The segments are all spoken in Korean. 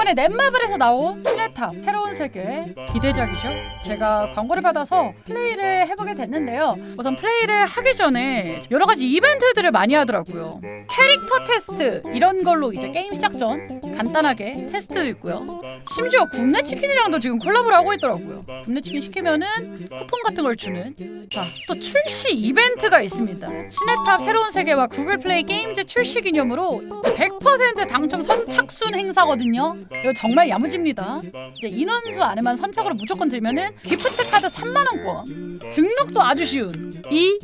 이번에 넷마블에서 나온 시네탑 새로운 세계 기대작이죠. 제가 광고를 받아서 플레이를 해보게 됐는데요. 우선 플레이를 하기 전에 여러 가지 이벤트들을 많이 하더라고요. 캐릭터 테스트 이런 걸로 이제 게임 시작 전 간단하게 테스트 있고요. 심지어 굽네 치킨이랑도 지금 콜라보를 하고 있더라고요. 굽네 치킨 시키면은 쿠폰 같은 걸 주는. 자, 또 출시 이벤트가 있습니다. 시네탑 새로운 세계와 구글 플레이 게임즈 출시 기념으로 100% 당첨 선착순 행사거든요. 이거 정말 야무집니다. 이제 인원수 안에만 선착으로 무조건 들면은 기프트 카드 3만 원권. 등록도 아주 쉬운 이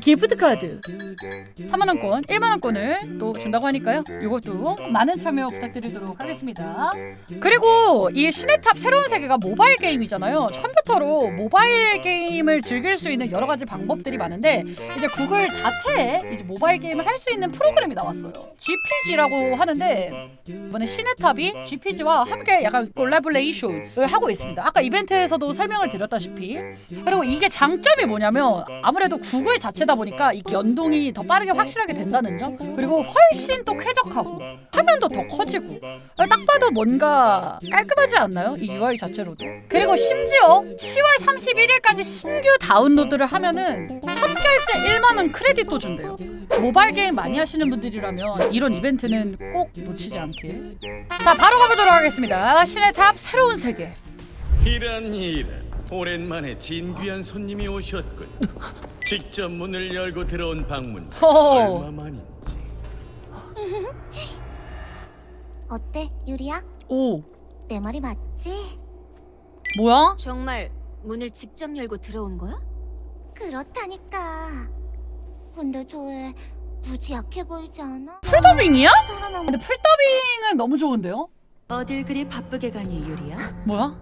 기프트 카드 3만 원권, 1만 원권을 또 준다고 하니까요. 이것도 많은 참여 부탁드리도록 하겠습니다. 그리고 이 시네탑 새로운 세계가 모바일 게임이잖아요. 처음부터로 모바일 게임을 즐길 수 있는 여러 가지 방법들이 많은데 이제 구글 자체에 이제 모바일 게임을 할 수 있는 프로그램이 나왔어요. GPG라고 하는데 이번에 시네탑이 GPG와 함께 약간 콜라보레이 션을 하고 있습니다. 아까 이벤트에서도 설명을 드렸다시피 그리고 이게 장점이 뭐냐면 아무래도 구글 자체다 보니까 이 연동이 더 빠르게 확실하게 된다는 점 그리고 훨씬 또 쾌적하고 화면도 더 커지고 딱 봐도 뭔가 깔끔하지 않나요? 이 UI 자체로도. 그리고 심지어 10월 31일까지 신규 다운로드를 하면은 첫 결제 1만 원 크레딧도 준대요. 모바일 게임 많이 하시는 분들이라면 이런 이벤트는 꼭 놓치지 않길. 자 바로 가보도록 하겠습니다. 신의 탑 새로운 세계 이런 이런 오랜만에 진귀한 손님이 오셨군. 직접 문을 열고 들어온 방문 허허. 얼마만인지. 어때, 유리야? 오 내 말이 맞지? 뭐야? 정말 문을 직접 열고 들어온 거야? 그렇다니까. 근데 저애 무지 약해 보이지 않아? 풀더빙이야? 살아남 근데 풀더빙은 너무 좋은데요? 어딜 그리 바쁘게 가니 유리야? 뭐야?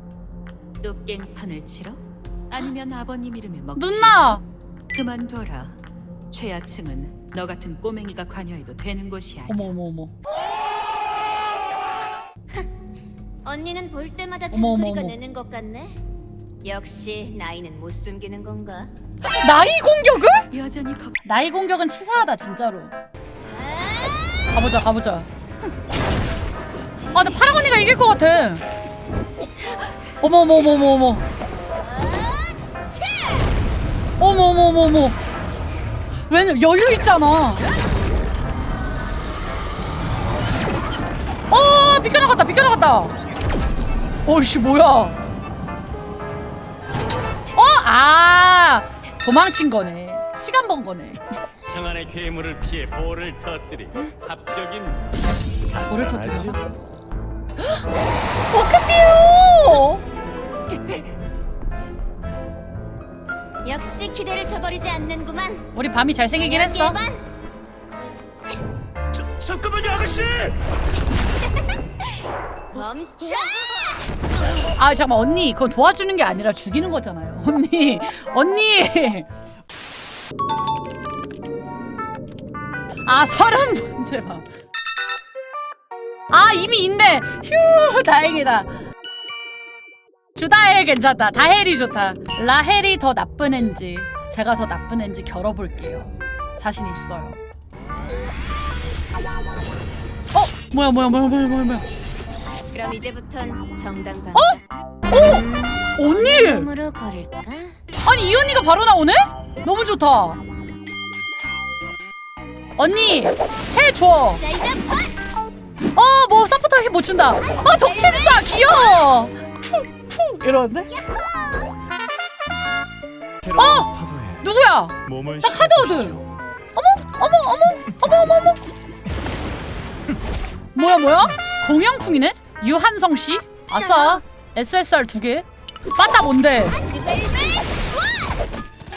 또 깽판을 치러? 아니면 아버님 이름을 먹지? 누나! 그만둬라. 최하층은 너 같은 꼬맹이가 관여해도 되는 곳이 아니야. 어머 어머 어머 언니는 볼 때마다 어머, 잔소리가 어머. 느는 것 같네. 역시 나이는 못 숨기는 건가? 나이 공격을? 여전히 겁. 나이 공격은 치사하다 진짜로 가보자 가보자 아, 나 파랑 언니가 이길 것 같아. 어머, 어머, 어머, 어머, 어머. 어머, 어머, 어머, 어머. 왜냐면 여유 있잖아. 어, 비켜 나갔다, 비켜 나갔다. 어이씨, 뭐야. 어, 아, 도망친 거네. 시간 번 거네. 창안의 괴물을 피해 보를 터뜨리 합격인 보를 터뜨려. 어떡해요 역시 기대를 저버리지 않는구만. 우리 밤이 잘생기긴 했어 예반. 저, 잠깐만요 아가씨. 멈춰! 아 잠깐만 언니 그건 도와주는 게 아니라 죽이는 거잖아요 언니 언니 아 사람 문제 봐 아 이미 있네 휴 다행이다 주다헬 괜찮다 다헬이 좋다 라헬이 더 나쁜 앤지 제가 더 나쁜 앤지 겨뤄볼게요 자신 있어요 어 뭐야 뭐야 뭐야 뭐야 뭐야 뭐야 그럼 이제부턴 정당 방. 어? 언니 걸을까? 아니 이 언니가 바로 나오네? 너무 좋다. 언니 해줘. 사이다 뭐 서포터 힘못 준다. 아 덕침사 귀여워. 푸푸 이러는데? 어 누구야? 몸을 나 카드워드. 어머 어머 어머 어머 어머 어머. 뭐야 뭐야? 공양풍이네? 유한성 씨? 아싸. SSR 두 개. 빠따 뭔데?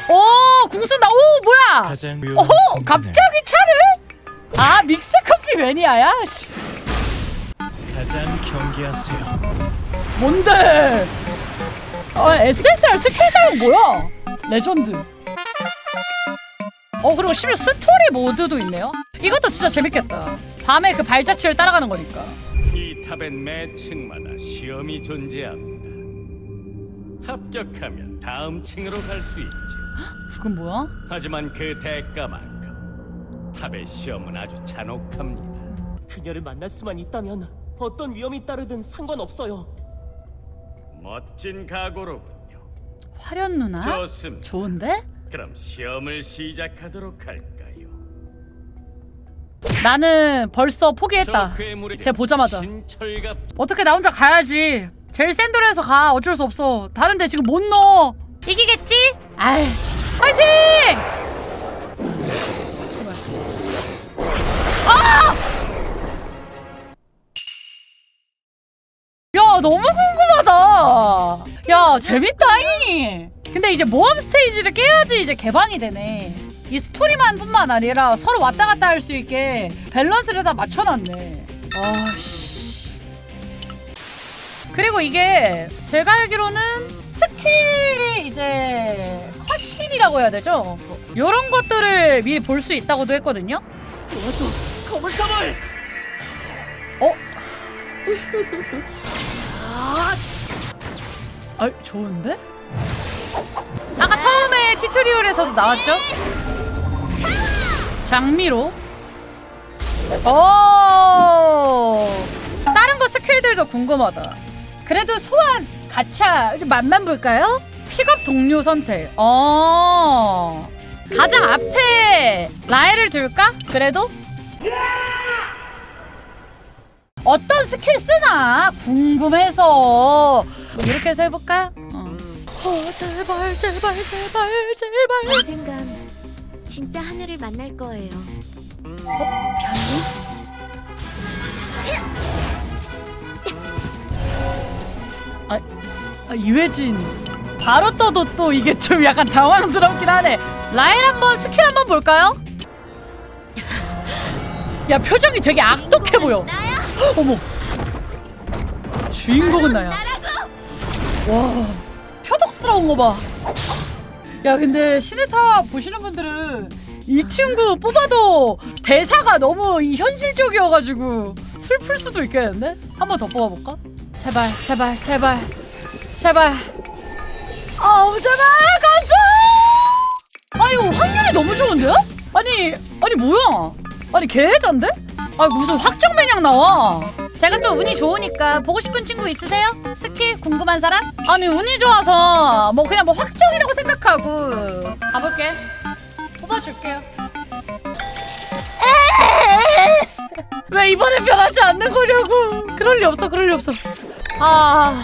오 궁쓴다. 오 뭐야? 가장 어 갑자기 차를? 아 믹스 커피 매니아야? 씨. 가장 경계하세요. 뭔데? 어 SSR 스킬 사용 뭐야? 레전드. 어 그리고 심지어 스토리 모드도 있네요. 이것도 진짜 재밌겠다. 밤에 그 발자취를 따라가는 거니까. 이 탑엔 매 층마다 시험이 존재합니다. 합격하면 다음 층으로 갈 수 있죠. 그건 뭐야? 하지만 그 대가만큼 탑의 시험은 아주 잔혹합니다. 그녀를 만날 수만 있다면 어떤 위험이 따르든 상관없어요. 멋진 각오로군요. 화련 누나? 좋습니다. 좋은데? 그럼 시험을 시작하도록 할까요? 나는 벌써 포기했다. 쟤 보자마자. 신철갑 어떻게 나 혼자 가야지. 제일 센 도로에서 가. 어쩔 수 없어. 다른데 지금 못 넣어. 이기겠지? 아이. 파이팅! 너무 궁금하다. 야, 재밌다잉. 근데 이제 모험 스테이지를 깨야지 이제 개방이 되네. 이 스토리만 뿐만 아니라 서로 왔다 갔다 할 수 있게 밸런스를 다 맞춰놨네. 아씨. 그리고 이게 제가 알기로는 스킬이 이제 컷신이라고 해야 되죠? 이런 것들을 미리 볼 수 있다고도 했거든요. 도와줘, 거물사물! 어? 아, 좋은데? 아까 처음에 튜토리얼에서도 나왔죠? 장미로. 오. 다른 거 스킬들도 궁금하다. 그래도 소환 가차 좀 맛만 볼까요? 픽업 동료 선택. 어. 가장 앞에 라이를 둘까? 그래도 어떤 스킬 쓰나 궁금해서 이렇게 해서 해볼까? 어. 어 제발 제발 제발 제발 언젠간 진짜 하늘을 만날 거예요. 어? 별로? 아, 아 이회진 바로 떠도 또 이게 좀 약간 당황스럽긴 하네 라인 한번 스킬 한번 볼까요? 야 표정이 되게 악독해 보여 헉, 어머 주인공은 나야 와 표독스러운 거봐 야 근데 시네타 보시는 분들은 이 친구 뽑아도 대사가 너무 이 현실적이어가지고 슬플 수도 있겠는데? 한 번 더 뽑아볼까? 제발 제발 제발 제발 아우 제발 가자 아 이거 확률이 너무 좋은데요? 아니 아니 뭐야 아니 개해잔데? 아 무슨 확정 매냥 나와. 제가 좀 운이 좋으니까 보고 싶은 친구 있으세요? 스킬? 궁금한 사람? 아니 운이 좋아서 뭐 그냥 뭐 확정이라고 생각하고. 가볼게. 뽑아줄게요. 왜 이번엔 변하지 않는 거냐고. 그럴 리 없어 그럴 리 없어. 아...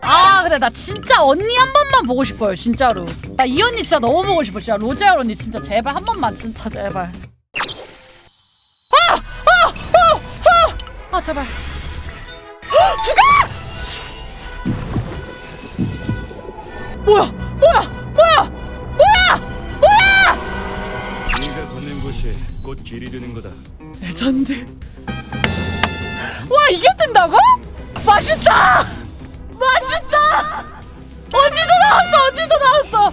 아 근데 나 진짜 언니 한 번만 보고 싶어요 진짜로. 나 이 언니 진짜 너무 보고 싶어. 진짜 로제알 언니 진짜 제발 한 번만 진짜 제발 제발 헉, 죽어! 뭐야 뭐야 뭐야 뭐야 뭐야 네가 걷는 곳이 곧 길이 되는 거다. 레전드. 와 이게 뜬다고? 맛있다. 맛있다. 언니도 나왔어. 언니도 나왔어.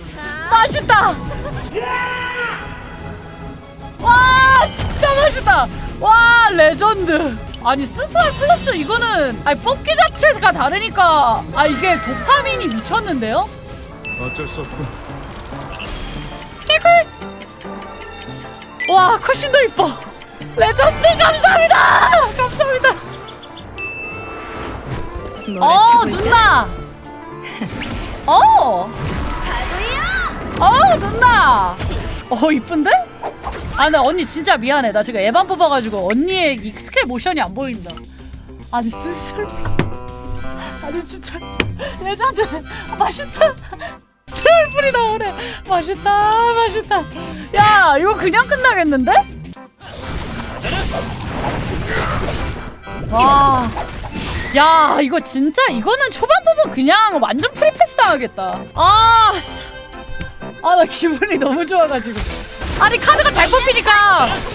맛있다. 와 진짜 맛있다. 와 레전드. 아니 스스알 플러스 이거는 아니 뽑기 자체가 다르니까 아 이게 도파민이 미쳤는데요? 어쩔 수 없군. 개꿀. 와 컷신도 이뻐. 레전드 감사합니다. 감사합니다. 어 누나. 어. 어 누나. 어 이쁜데? 아 나 언니 진짜 미안해. 나 지금 에반 뽑아가지고 언니의 이 스킬 모션이 안 보인다. 아니 스슬. 아니 진짜 레전드 맛있다. 슬플이 나오네. 맛있다, 맛있다. 야, 이거 그냥 끝나겠는데? 와. 야, 이거 진짜 이거는 초반 부분 그냥 완전 프리패스 당하겠다. 아, 씨. 아, 나 기분이 너무 좋아가지고. 아니, 카드가 잘 뽑히니까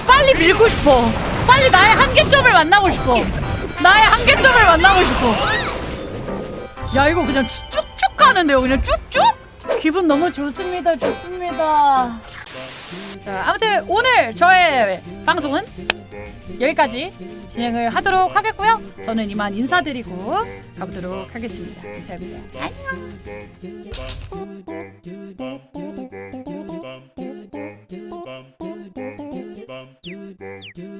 빨리 밀고 싶어. 빨리 나의 한계점을 만나고 싶어. 나의 한계점을 만나고 싶어. 야, 이거 그냥 쭉쭉 가는데요, 그냥 쭉쭉? 기분 너무 좋습니다, 좋습니다. 자, 아무튼 오늘 저의 방송은 여기까지 진행을 하도록 하겠고요. 저는 이만 인사드리고 가보도록 하겠습니다. 감사합니다. 안녕.